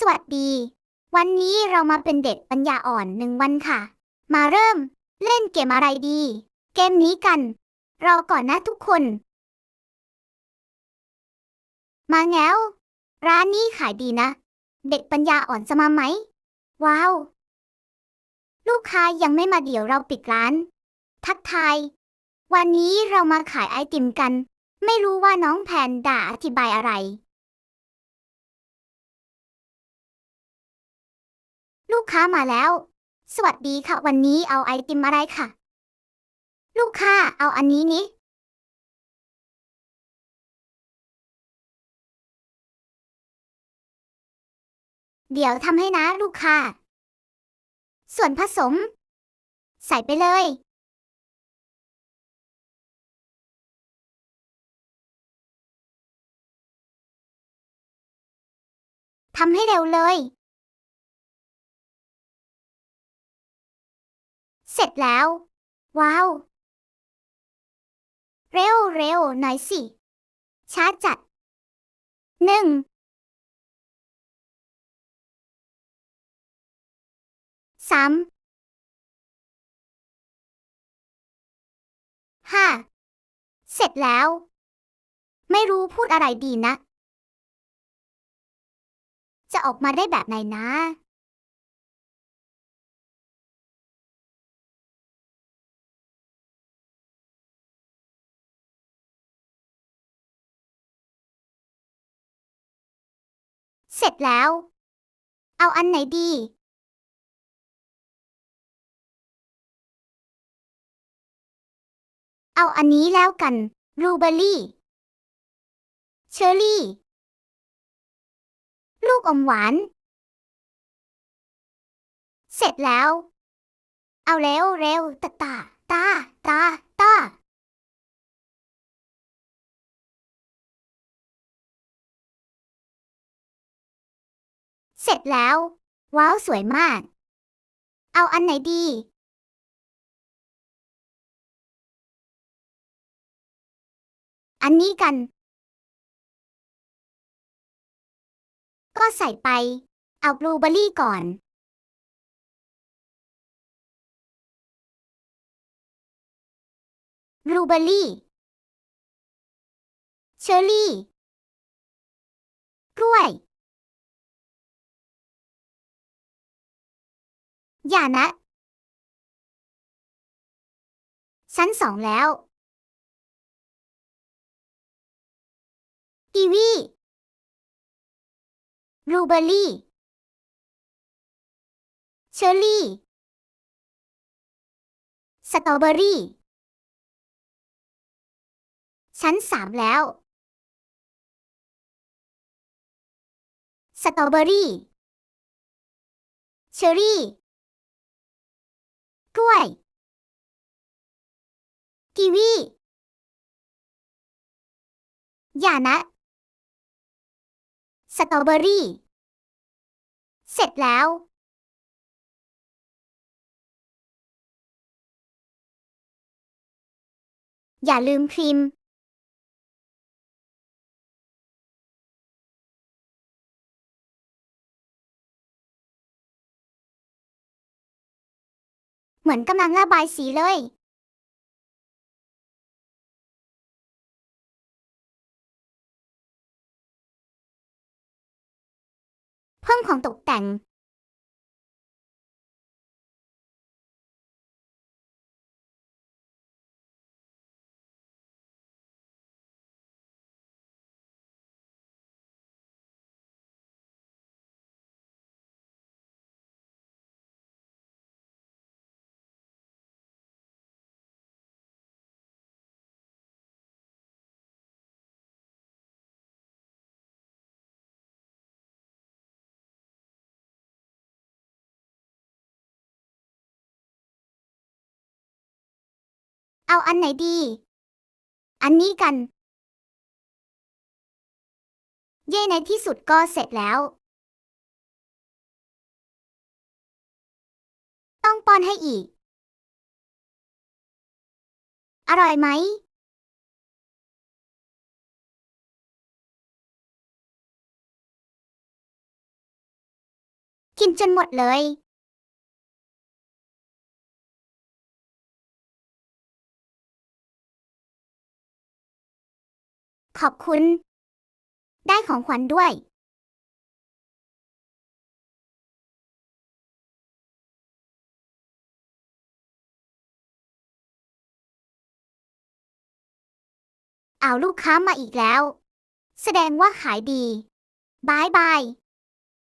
สวัสดี วันนี้เรามาเป็นเด็กปัญญาอ่อนหนึ่งวันค่ะ มาเริ่ม เล่นเกมอะไรดี เกมนี้กัน รอก่อนนะทุกคน มาแล้ว ร้านนี้ขายดีนะ เด็กปัญญาอ่อนจะมาไหม ว้าว ลูกค้ายังไม่มาเดี๋ยวเราปิดร้าน ทักทาย วันนี้เรามาขายไอติมกัน ไม่รู้ว่าน้องแพนด่าอธิบายอะไร ค้ามาแล้ว สวัสดีค่ะ วันนี้เอาไอติมอะไรค่ะ ลูกค้าเอาอันนี้นี้เดี๋ยวทำให้นะลูกค้า ส่วนผสม ใส่ไปเลย ทำให้เร็วเลย เสร็จแล้ว ว้าว เร็วเร็วหน่อยสิ ช้าจัดหนึ่งสามห้าเสร็จแล้ว ไม่รู้พูดอะไรดีนะ จะออกมาได้แบบไหนนะ เสร็จแล้ว เอาอันไหนดี เอาอันนี้แล้วกันบลูเบอร์รี่ เชอร์รี่ ลูกอมหวาน เสร็จแล้ว เอาเร็วเร็วตาตาตาตาตา สร็จแล้ว ว้าว สวยมาก เอาอันไหนดี อันนี้กัน ก็ใส่ไป เอาบลูเบอร์รี่ก่อนบลูเบอร์รี่ เชอร์รี่ กล้วย อย่านะ ชั้นสองแล้ว กีวีบลูเบอร์รี่ เชอร์รี่ สตรอเบอรี่ ชั้นสามแล้ว สตรอเบอรี่ เชอร์รี่ กล้วย กีวีอย่านะ สตรอเบอรี่ เสร็จแล้วอย่าลืมครีม เหมือนกำลังระบายสีเลยเพิ่มของตกแต่ง เอาอันไหนดี อันนี้กัน เย่ในที่สุดก็เสร็จแล้ว ต้องป้อนให้อีก อร่อยไหม กินจนหมดเลย ขอบคุณ ได้ของขวัญด้วย เอาลูกค้ามาอีกแล้ว แสดงว่าขายดีบายบาย